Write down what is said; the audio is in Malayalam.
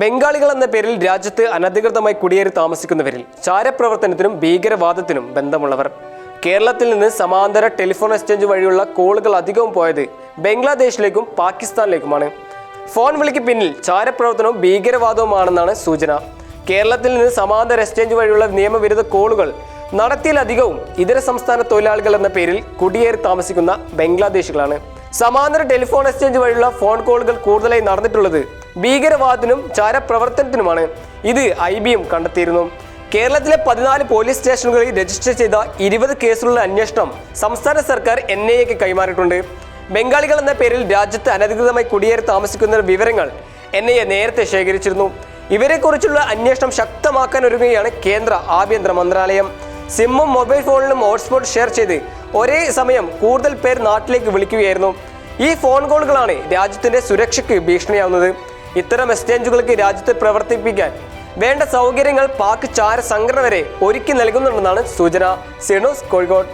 ബംഗാളികൾ എന്ന പേരിൽ രാജ്യത്ത് അനധികൃതമായി കുടിയേറി താമസിക്കുന്നവരിൽ ചാരപ്രവർത്തനത്തിനും ഭീകരവാദത്തിനും ബന്ധമുള്ളവർ. കേരളത്തിൽ നിന്ന് സമാന്തര ടെലിഫോൺ എക്സ്ചേഞ്ച് വഴിയുള്ള കോളുകൾ അധികവും പോയത് ബംഗ്ലാദേശിലേക്കും പാകിസ്ഥാനിലേക്കുമാണ്. ഫോൺ വിളിക്ക് പിന്നിൽ ചാരപ്രവർത്തനവും ഭീകരവാദവുമാണെന്നാണ് സൂചന. കേരളത്തിൽ നിന്ന് സമാന്തര എക്സ്ചേഞ്ച് വഴിയുള്ള നിയമവിരുദ്ധ കോളുകൾ നടത്തിയിലധികവും ഇതര സംസ്ഥാന തൊഴിലാളികൾ എന്ന പേരിൽ കുടിയേറി താമസിക്കുന്ന ബംഗ്ലാദേശികളാണ്. സമാന്തര ടെലിഫോൺ എക്സ്ചേഞ്ച് വഴിയുള്ള ഫോൺ കോളുകൾ കൂടുതലായി നടന്നിട്ടുള്ളത് ഭീകരവാദത്തിനും ചാരപ്രവർത്തനത്തിനുമാണ് ഇത് ഐ ബി എം കണ്ടെത്തിയിരുന്നു കേരളത്തിലെ പതിനാല് പോലീസ് സ്റ്റേഷനുകളിൽ രജിസ്റ്റർ ചെയ്ത ഇരുപത് കേസുകളുടെ അന്വേഷണം സംസ്ഥാന സർക്കാർ എൻ ഐ എക്ക് കൈമാറിയിട്ടുണ്ട്. ബംഗാളികൾ എന്ന പേരിൽ രാജ്യത്ത് അനധികൃതമായി കുടിയേറി താമസിക്കുന്ന വിവരങ്ങൾ എൻ ഐ എ നേരത്തെ ശേഖരിച്ചിരുന്നു. ഇവരെക്കുറിച്ചുള്ള അന്വേഷണം ശക്തമാക്കാൻ ഒരുങ്ങുകയാണ് കേന്ദ്ര ആഭ്യന്തര മന്ത്രാലയം. സിമ്മും മൊബൈൽ ഫോണിലും ഹോട്ട്സ്പോട്ട് ഷെയർ ചെയ്ത് ഒരേ സമയം കൂടുതൽ പേർ നാട്ടിലേക്ക് വിളിക്കുകയായിരുന്നു. ഈ ഫോൺ കോളുകളാണ് രാജ്യത്തിന്റെ സുരക്ഷയ്ക്ക് ഭീഷണിയാവുന്നത്. ഇത്തരം എക്സ്ചേഞ്ചുകൾക്ക് രാജ്യത്ത് പ്രവർത്തിപ്പിക്കാൻ വേണ്ട സൗകര്യങ്ങൾ പാക് ചാര സംഘടന വരെ ഒരുക്കി നൽകുന്നുണ്ടെന്നാണ് സൂചന. സിണോസ് കോഴിക്കോട്.